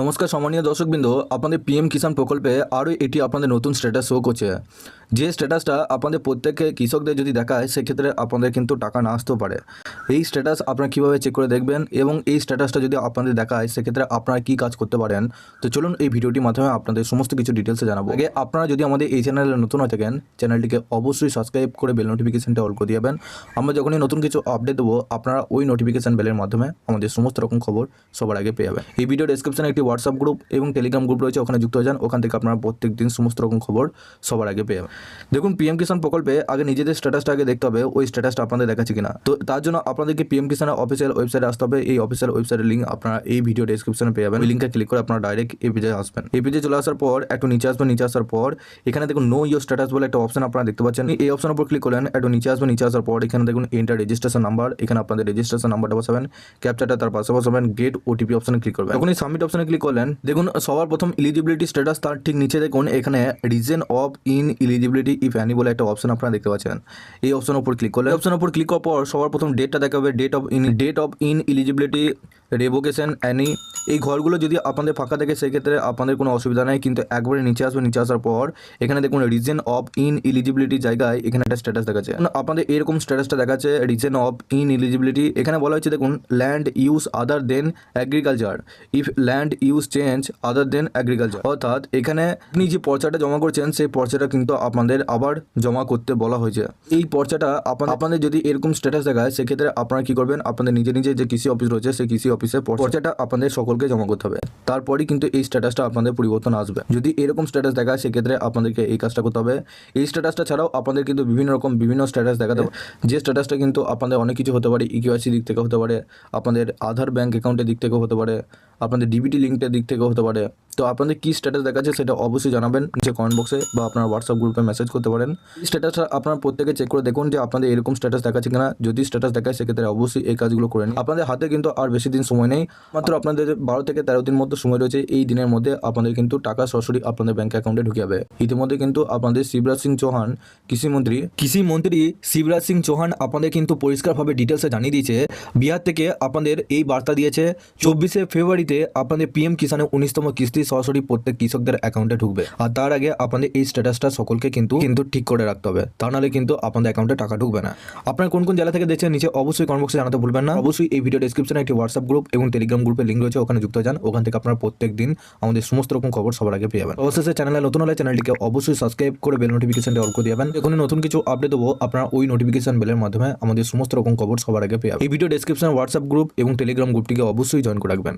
নমস্কার সম্মানীয় দর্শকবৃন্দ, আপনাদের পিএম কিষাণ প্রকল্পে আরও এটি আপনাদের নতুন স্ট্যাটাস শো করছে। যে স্ট্যাটাসটা আপনাদের প্রত্যেককে কৃষকদের যদি দেখায়, সেক্ষেত্রে আপনাদের কিন্তু টাকা না আসতেও পারে। এই স্ট্যাটাস আপনারা কীভাবে চেক করে দেখবেন এবং এই স্ট্যাটাসটা যদি আপনাদের দেখায়, সেক্ষেত্রে আপনারা কী কাজ করতে পারেন? তো চলুন এই ভিডিওটির মাধ্যমে আপনাদের সমস্ত কিছু ডিটেলসে জানাব। আগে আপনারা যদি আমাদের এই চ্যানেলে নতুন হয়ে থাকেন চ্যানেলটিকে অবশ্যই সাবস্ক্রাইব করে বেল নোটিফিকেশনটা অল করে দিবেন আমরা যখনই নতুন কিছু আপডেট দেবো, আপনারা ওই নোটিফিকেশান বেলের মাধ্যমে আমাদের সমস্ত রকম খবর সবার আগে পেয়ে যাবেন। এই ভিডিও ডেসক্রিপশনে একটি হোয়াটসঅ্যাপ গ্রুপ এবং টেলিগ্রাম গ্রুপ রয়েছে, ওখানে যুক্ত হয়ে যান। ওখান থেকে আপনারা প্রত্যেক দিন সমস্ত রকম খবর সবার আগে পেয়ে যাবেন। দেখুন পিএম কিষাণ প্রকল্পে আগে নিজেদের স্ট্যাটাসটা আগে দেখতে হবে, ওই স্ট্যাটাসটা আপনাদের দেখাচ্ছে কিনা। তো তার জন্য আপনাদেরকে পিএম কিষাণের অফিসিয়াল ওয়েবসাইটে আসতে হবে। এই অফিসিয়াল ওয়েবসাইটের লিঙ্ক আপনারা এই ভিডিও ডেসক্রিপশনে পেয়ে যাবেন। লিঙ্কে ক্লিক করে আপনারা ডাইরেক্ট এই পেজে আসবেন। এই পেজে চলে আসার পর, একটু নিচে আসবেন নিচে আসার পর, এখানে দেখুন নো ইয়োর স্ট্যাটাস বলে একটা অপশন আপনারা দেখতে পাচ্ছেন। এই অপশনের উপর ক্লিক করলেন, একটু নিচে আসবেন নিচে আসার পর, এখানে দেখুন এন্টার রেজিস্ট্রেশন নাম্বার এখানে আপনাদের রেজিস্ট্রেশন নাম্বারটা বসাবেন ক্যাপচারটা তার পাশে বসাবেন গেট ওটিপি অপশনে ক্লিক করবেন। এখন এই সাবমিট অপশনে ক্লিক করলেন। দেখুন, সবার প্রথম ইলিজিবিলিটি স্ট্যাটাস তার ঠিক নিচে দেখুন, এখানে reason of ineligibility if any বলে একটা অপশন আপনারা দেখতে পাচ্ছেন। এই অপশনের উপর ক্লিক করলে অপশনের উপর ক্লিক করার পর সবার প্রথম ডেটটা দেখাবে date of in date of ineligibility revocation any এই ঘরগুলো যদি আপনাদের ফাঁকা থাকে, সেক্ষেত্রে আপনাদের কোনো অসুবিধা নেই, কিন্তু একবারে নিচে আসবে, নিচে আসার পর এখানে দেখুন রিজন অফ ইন ইলিজিবিলিটি জায়গায় এখানে একটা স্ট্যাটাস দেখাচ্ছে। আপনাদের এরকম স্ট্যাটাসটা দেখাচ্ছে রিজন অফ ইন ইলিজিবিলিটি এখানে বলা হচ্ছে দেখুন land use other than agriculture if land use change other than agriculture অর্থাৎ এখানে আপনি যে পর্চাটা জমা করছেন সেই পর্চাটা কিন্তু আপনাদের আবার জমা করতে বলা হয়েছে। এই পর্চাটা আপনার আপনাদের যদি এরকম স্ট্যাটাস দেখায় সেক্ষেত্রে আপনারা কি করবেন? আপনাদের নিজে নিজে যে কৃষি অফিস রয়েছে সেই কৃষি অফিসে পর্চাটা আপনাদের সকলকে জমা করতে হবে। তারপরেই কিন্তু এই স্ট্যাটাসটা আপনাদের পরিবর্তন আসবে। যদি এরকম স্ট্যাটাস দেখায় সেক্ষেত্রে আপনাদেরকে এই কাজটা করতে হবে। এই স্ট্যাটাসটা ছাড়াও আপনাদের কিন্তু বিভিন্ন রকম বিভিন্ন স্ট্যাটাস দেখাতে হবে। যে স্ট্যাটাসটা কিন্তু আপনাদের অনেক কিছু হতে পারে ইকিওয়াইসি দিক থেকে হতে পারে আপনাদের আধার ব্যাংক অ্যাকাউন্টের দিক থেকে হতে পারে আপনাদের ডিবিটি লিঙ্কটার দিক থেকে হতে পারে। তো আপনাদের কী স্ট্যাটাস দেখাচ্ছে সেটা অবশ্যই জানাবেন যে কমেন্ট বক্সে বা আপনার হোয়াটসঅ্যাপ গ্রুপে মেসেজ করতে পারেন। এই স্ট্যাটাসটা আপনারা প্রত্যেকে চেক করে দেখুন যে আপনাদের এরকম স্ট্যাটাস দেখাচ্ছে কিনা। যদি স্ট্যাটাস দেখায়, সেক্ষেত্রে অবশ্যই এই কাজগুলো করে নিন। আপনাদের হাতে কিন্তু আর বেশি দিন সময় নেই। মাত্র আপনাদের বারো থেকে তেরো দিন মতো সময় রয়েছে। এই দিনের মধ্যে আপনাদের কিন্তু টাকা সরাসরি আপনাদের ব্যাঙ্ক অ্যাকাউন্টে ঢুকে যাবে। ইতিমধ্যে কিন্তু আপনাদের শিবরাজ সিং চৌহান, কৃষিমন্ত্রী কৃষিমন্ত্রী শিবরাজ সিং চৌহান আপনাদের কিন্তু পরিষ্কারভাবে ডিটেলসে জানিয়ে দিয়েছে। বিহার থেকে আপনাদের এই বার্তা দিয়েছে। চব্বিশে ফেব্রুয়ারিতে আপনাদের পিএম কিষানের উনিশতম কিস্তি সরাসরি প্রত্যেক কৃষকদের অ্যাকাউন্টে ঢুকবে। আর তার আগে আপনাদের এই স্ট্যাটাসটা সকলকে কিন্তু কিন্তু ঠিক করে রাখতে হবে। তা নাহলে কিন্তু আপনাদের অ্যাকাউন্টে টাকা ঢুকবে না। আপনার কোন কোন জেলা থেকে দেখছেন, নিচে অবশ্যই কমেন্ট জানাতে ভুলবেন না। অবশ্যই এই ভিডিও ডেসক্রিপশনে একটি হোয়াটসঅ্যাপ গ্রুপ এবং টেলিগ্রাম গ্রুপের লিঙ্ক রয়েছে, ওখানে যুক্ত যান। ওখান থেকে আপনারা প্রত্যেক দিন আমাদের সমস্ত রকম খবর সবার আগে পেয়ে যাবেন। অবশেষে চ্যানেলে নতুন হলে চ্যানেলটিকে অবশ্যই সাবস্ক্রাইব করে বেল নোটিফিকেশনটা অল করে দিবেন যখন নতুন কিছু আপডেট দেবো, আপনারা ওই নোটিফিকেশন বেলের মাধ্যমে আমাদের সমস্ত রকম খবর সবার আগে পেয়ে যাবেন। এই ভিডিও ডেসক্রিপশনে হোয়াটসঅ্যাপ গ্রুপ এবং টেলিগ্রাম গ্রুপটিকে অবশ্যই জয়েন করে রাখবেন।